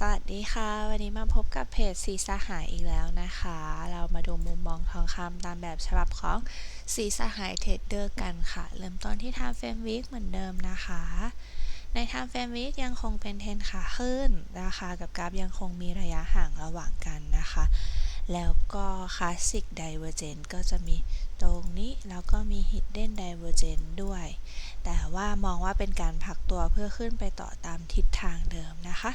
สวัสดีค่ะ วันนี้มาพบกับเพจสีสหายอีกแล้วนะคะ เรามาดูมุมมองทองคำตามแบบฉบับของสีสหายเทรดเดอร์กันค่ะ เริ่มต้นที่ Time Frame Week เหมือนเดิมนะคะ ใน Time Frame Week ยังคงเป็นเทนขาขึ้นราคากับกราฟยังคงมีระยะห่างระหว่างกันนะคะ แล้วก็ Classic Divergence ก็จะมีตรงนี้ แล้วก็มี Hidden Divergence ด้วย แต่ว่ามองว่าเป็นการพักตัวเพื่อขึ้นไปต่อตามทิศทางเดิมนะคะ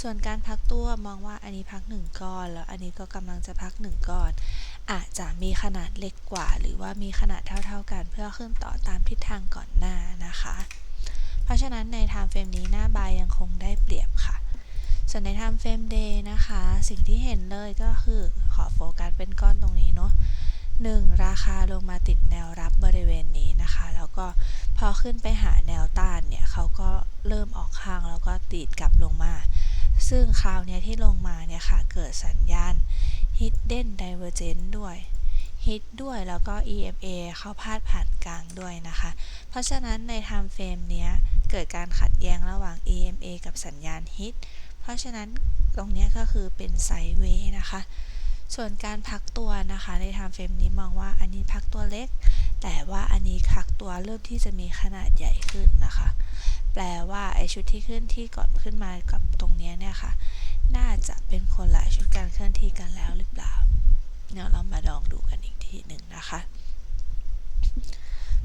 ส่วนการพักตัวมองว่าอันนี้พักหนึ่งก้อน แล้วอันนี้ก็กำลังจะพักหนึ่งก้อน อาจจะมีขนาดเล็กกว่า หรือว่ามีขนาดเท่า ๆกัน เพื่อขึ้นต่อตามทิศทางก่อนหน้านะคะ เพราะฉะนั้นใน time frame นี้หน้าบายยังคงได้เปรียบค่ะ ส่วนใน time frame day นะคะ สิ่งที่เห็นเลยก็คือขอโฟกัสเป็นก้อนตรงนี้เนาะหนึ่งราคาลงมาติดแนวรับบริเวณนี้นะคะ แล้วก็พอขึ้นไปหาแนวต้านเนี่ยเขาก็เริ่มออกข้างแล้วก็ตีดกลับลงมา ซึ่งคราวนี้ที่ลงมาเนี่ยค่ะ เกิดสัญญาณ hidden divergence ด้วย hit ด้วยแล้วก็ EMA เข้าพาดผ่านกลางด้วยนะคะ เพราะฉะนั้นใน time frame เนี้ย เกิดการขัดแย้งระหว่าง EMA กับสัญญาณ hit ราะฉะนั้นตรงนี้ก็คือเป็นไซด์เวย์นะคะ ส่วนการพักตัวนะคะใน time frame นี้มองว่าอันนี้พักตัวเล็ก แต่ว่าอันนี้พักตัวเริ่มที่จะมีขนาดใหญ่ขึ้นนะคะ แปลว่าไอชุดที่ขึ้นที่ก่อนขึ้นมากับตรงนี้เนี่ยค่ะ น่าจะเป็นคนละชุดการเคลื่อนที่กันแล้วหรือเปล่าเดี๋ยวเรามาลองดูกันอีกทีหนึ่งนะคะ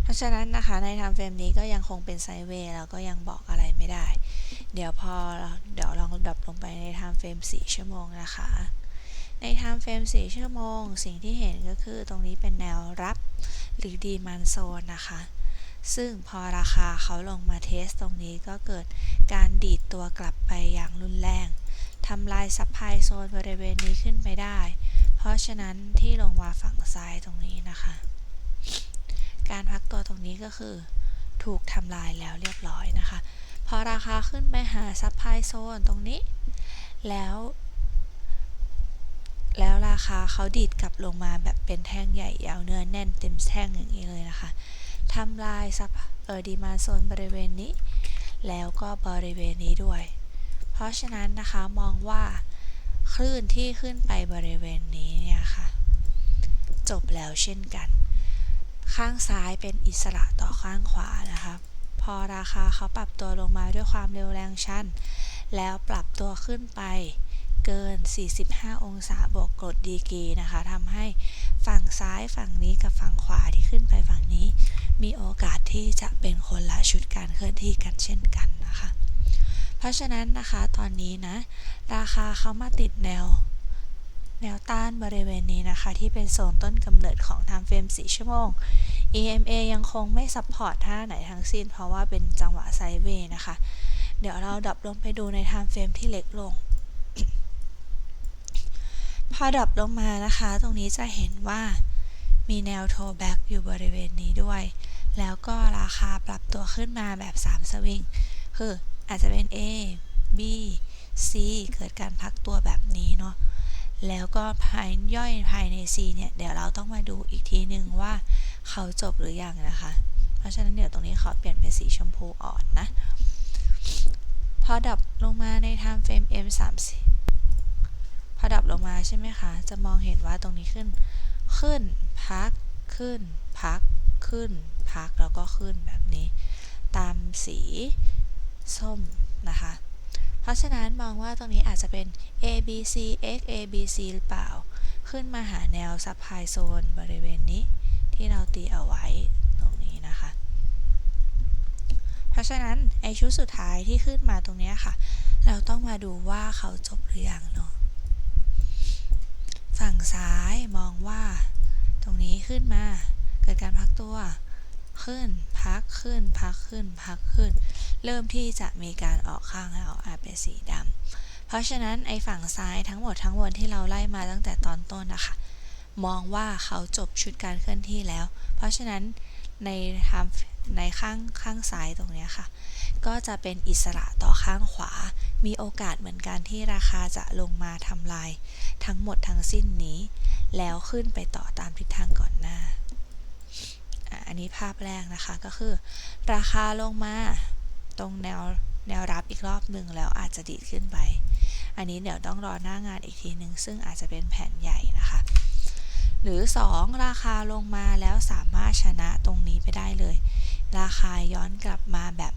เพราะฉะนั้นนะคะใน time frame นี้ก็ยังคงเป็นไซด์เวย์แล้วก็ยังบอกอะไรไม่ได้ เดี๋ยวพอเดี๋ยวลองดับลงไปใน time frame 4 ชั่วโมงนะคะ ใน time frame 4 ชั่วโมง สิ่งที่เห็นก็คือตรงนี้เป็นแนวรับหรือดีมันโซนนะคะ ซึ่งพอราคาเขาลงมาเทสตรงนี้ก็เกิดการดีดตัวกลับไปอย่างรุนแรงทำลายซับไพโซนบริเวณนี้ขึ้นไปได้ เพราะฉะนั้นที่ลงมาฝั่งซ้ายตรงนี้นะคะ การพักตัวตรงนี้ก็คือถูกทำลายแล้วเรียบร้อยนะคะ อราคาขึ้นไปหาซับไพโซนตรงนี้ แล้ว แล้วราคาเขาดีดกลับลงมาแบบเป็นแท่งใหญ่ยาวเนื้อแน่นเต็มแท่งอย่างนี้เลยนะคะทำลายซับเออดีมาโซนบริเวณนี้ แล้วก็บริเวณนี้ด้วย เพราะฉะนั้นนะคะมองว่าคลื่นที่ขึ้นไปบริเวณนี้เนี่ยค่ะ จบแล้วเช่นกัน ข้างซ้ายเป็นอิสระต่อข้างขวานะคะ พอราคาเขาปรับตัวลงมาด้วยความเร็วแรงชัน แล้วปรับตัวขึ้นไปเกิน 45 องศาบวกกรดดีกีนะคะทำให้ฝั่งซ้ายฝั่งนี้กับฝั่งขวาที่ขึ้นไปฝั่งนี้ มีโอกาสที่จะเป็นคนละชุดการเคลื่อนที่กันเช่นกันนะคะ เพราะฉะนั้นนะคะตอนนี้นะ ราคาเขามาติดแนว แนวต้านบริเวณนี้นะคะ ที่เป็นโซนต้นกำเนิดของ time frame 4 ชั่วโมง EMA ยังคงไม่ซัพพอร์ตท่าไหนทั้งสิ้น เพราะว่าเป็นจังหวะไซด์เวย์นะคะ เดี๋ยวเราดับลงไปดูใน time frame ที่เล็กลง พอดับลงมานะคะ ตรงนี้จะเห็นว่ามีแนวโทแบ็กอยู่บริเวณนี้ด้วย แล้วก็ราคาปรับตัวขึ้นมาแบบ 3 สวิง คืออาจจะเป็น A B C เกิดการพักตัวแบบนี้เนาะ แล้วก็ภายย่อยภายใน C เนี่ย เดี๋ยวเราต้องมาดูอีกทีหนึ่งว่าเขาจบหรือยังนะคะ เพราะฉะนั้นเดี๋ยวตรงนี้ขอเปลี่ยนเป็นสีชมพูอ่อนนะ พอดับลงมาใน time frame M 3 0พอดับลงมาใช่ไหมคะ จะมองเห็นว่าตรงนี้ขึ้น ขึ้น พัก ขึ้น พัก ขึ้น พัก แล้วก็ขึ้นแบบนี้ ตามสีส้มนะคะ เพราะฉะนั้นมองว่าตรงนี้อาจจะเป็น A B C X A B C หรือเปล่า ขึ้นมาหาแนวซับไพโซนบริเวณนี้ ที่เราตีเอาไว้ตรงนี้นะคะ เพราะฉะนั้นไอชุดสุดท้ายที่ขึ้นมาตรงนี้ค่ะ เราต้องมาดูว่าเขาจบหรือยังเนาะฝั่งซ้ายมองว่า ตรงนี้ขึ้นมา เกิดการพักตัว ขึ้นพักขึ้นพักขึ้นพักขึ้น เริ่มที่จะมีการออกข้างแล้วอาจเป็นสีดำเพราะฉะนั้นไอ้ฝั่งซ้ายทั้งหมดทั้งมวลที่เราไล่มาตั้งแต่ตอนต้นนะคะมองว่าเขาจบชุดการเคลื่อนที่แล้ว เพราะฉะนั้นในทำในข้างข้างซ้ายตรงนี้ค่ะ ก็จะเป็นอิสระต่อข้างขวา มีโอกาสเหมือนกันที่ราคาจะลงมาทำลาย ทั้งหมดทั้งสิ้นนี้ แล้วขึ้นไปต่อตามทิศทางก่อนหน้า อันนี้ภาพแรกนะคะก็คือ ราคาลงมา ตรงแนวแนวรับอีกรอบหนึ่งแล้วอาจจะดีดขึ้นไป อันนี้เดี๋ยวต้องรอหน้างานอีกทีหนึ่งซึ่งอาจจะเป็นแผนใหญ่นะคะ หรือ 2 ราคาลงมาแล้วสามารถชนะตรงนี้ไปได้เลย ราคาย้อนกลับมาแบบ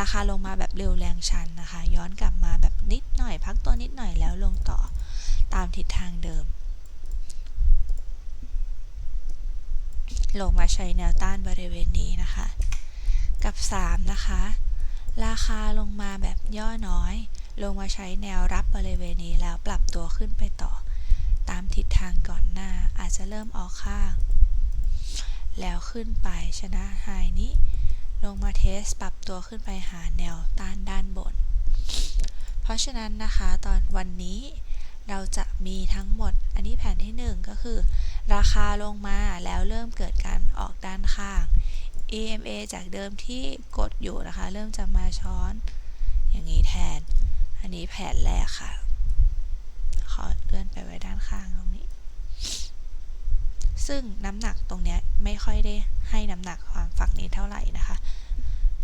ราคาลงมาแบบเร็วแรงชันนะคะ ย้อนกลับมาแบบนิดหน่อย พักตัวนิดหน่อยแล้วลงต่อตามทิศทางเดิม ลงมาใช้แนวต้านบริเวณนี้นะคะ กับ 3 นะคะ ราคาลงมาแบบย่อน้อย ลงมาใช้แนวรับบริเวณนี้แล้วปรับตัวขึ้นไปต่อ ตามทิศทางก่อนหน้าอาจจะเริ่มออกข้าง แล้วขึ้นไปชนะไฮนี้ ลงมาเทสปรับตัวขึ้นไปหาแนวต้านด้านบน เพราะฉะนั้นนะคะตอนวันนี้เราจะมีทั้งหมด อันนี้แผนที่ 1 ก็คือ ราคาลงมาแล้วเริ่มเกิดการออกด้านข้าง EMA จากเดิมที่กดอยู่นะคะ เริ่มจะมาช้อน อย่างนี้แทน อันนี้แผนแรกค่ะ ขอเลื่อนไปไว้ด้านข้างตรงนี้ ซึ่งน้ำหนักตรงเนี้ยไม่ค่อยได้ให้น้ำหนักความฝั่งนี้เท่าไหร่นะคะ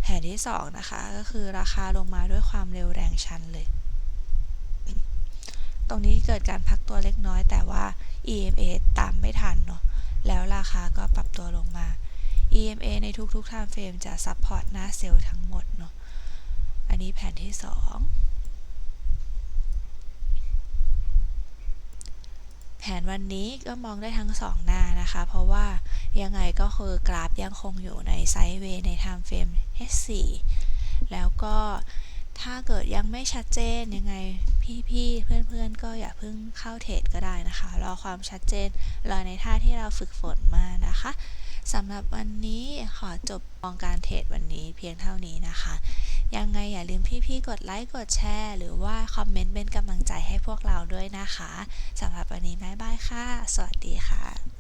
แผนที่ 2 นะคะ ก็คือราคาลงมาด้วยความเร็วแรงชันเลย ตรงนี้เกิดการพักตัวเล็กน้อยแต่ว่า EMA ตามไม่ทันเนาะแล้วราคาก็ปรับตัวลงมา EMA ในทุกๆ time frame จะซับพอร์ตหน้าเซลล์ทั้งหมดเนาะ อันนี้แผนที่ 2 แผนวันนี้ก็มองได้ทั้ง 2 หน้านะคะ เพราะว่ายังไงก็คือกราฟยังคงอยู่ในไซด์เวย์ใน time frame H4 แล้วก็ถ้าเกิดยังไม่ชัดเจนยังไงพี่ๆ เพื่อนๆ ก็อย่าเพิ่งเข้าเทรดก็ได้นะคะ รอความชัดเจนรอในท่าที่เราฝึกฝนมานะคะ สำหรับวันนี้ขอจบกองการเทรดวันนี้เพียงเท่านี้นะคะ ยังไงอย่าลืมพี่ๆกดไลค์กดแชร์ หรือว่าคอมเมนต์เป็นกำลังใจให้พวกเราด้วยนะคะสำหรับวันนี้บ๊ายบายค่ะ สวัสดีค่ะ